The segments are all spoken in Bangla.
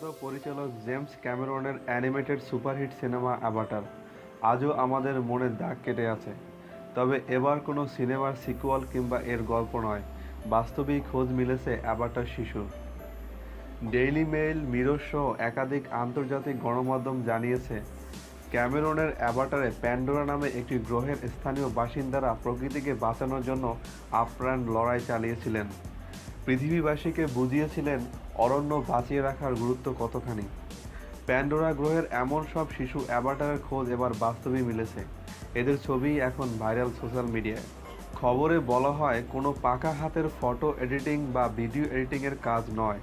পরিচালক জেমস ক্যামেরনের অ্যানিমেটেড সুপারহিট সিনেমা অ্যাভাটার আজও আমাদের মনে দাগ কেটে আছে। তবে এবার কোনো সিনেমার সিকুয়াল কিংবা এর গল্প নয়, বাস্তবেই খোঁজ মিলেছে অ্যাভাটার শিশুর। ডেইলি মেইল, মিরর সহ একাধিক আন্তর্জাতিক গণমাধ্যম জানিয়েছে, ক্যামেরনের অ্যাভাটারে প্যান্ডোরা নামে একটি গ্রহের স্থানীয় বাসিন্দারা প্রকৃতিকে বাঁচানোর জন্য আপ্রাণ লড়াই চালিয়েছিলেন। পৃথিবীবাসীকে বুঝিয়েছিলেন অরণ্য বাঁচিয়ে রাখার গুরুত্ব কতখানি? প্যান্ডোরা গ্রহের এমন সব শিশু অ্যাভাটারের খোঁজ এবার বাস্তবেই মিলেছে। এদের ছবিই এখন ভাইরাল সোশ্যাল মিডিয়ায়। খবরে বলা হয়, কোনো পাকা হাতের ফটো এডিটিং বা ভিডিও এডিটিংয়ের কাজ নয়।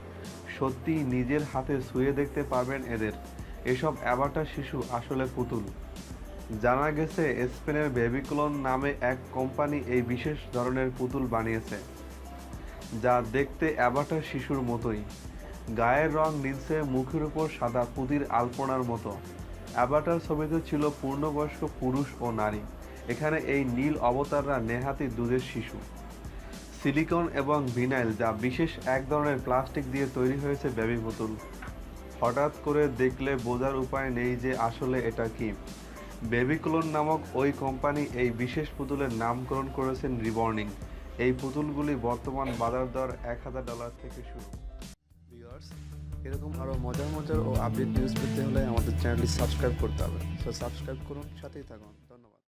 সত্যি নিজের হাতে ছুঁয়ে দেখতে পারবেন এদের। এসব অ্যাভাটার শিশু আসলে পুতুল। জানা গেছে, স্পেনের বেবিক্লোন নামে এক কোম্পানি এই বিশেষ ধরনের পুতুল বানিয়েছে। যা দেখতে অ্যাভাটার শিশুর মতোই। গায়ের রং নীলসে মুখের উপর সাদা পুতির আলপনার মতো। অ্যাভাটার ছবিতে ছিল পূর্ণবয়স্ক পুরুষ ও নারী। এখানে এই নীল অবতাররা নেহাতি দুধের শিশু। সিলিকন এবং ভিনাইল যা বিশেষ এক ধরনের প্লাস্টিক দিয়ে তৈরি হয়েছে বেবি পুতুল। হঠাৎ করে দেখলে বোঝার উপায় নেই যে আসলে এটা কি। বেবিক্লোন নামক ওই কোম্পানি এই বিশেষ পুতুলের নামকরণ করেছেন রিবর্নিং। এই পুতুলগুলি বর্তমান বাজার দর এক হাজার ডলার থেকে শুরু। এরকম আরও মজার মজার ও আপডেট নিউজ পেতে হলে আমাদের চ্যানেলটি সাবস্ক্রাইব করতে হবে। সো সাবস্ক্রাইব করুন, সাথেই থাকুন।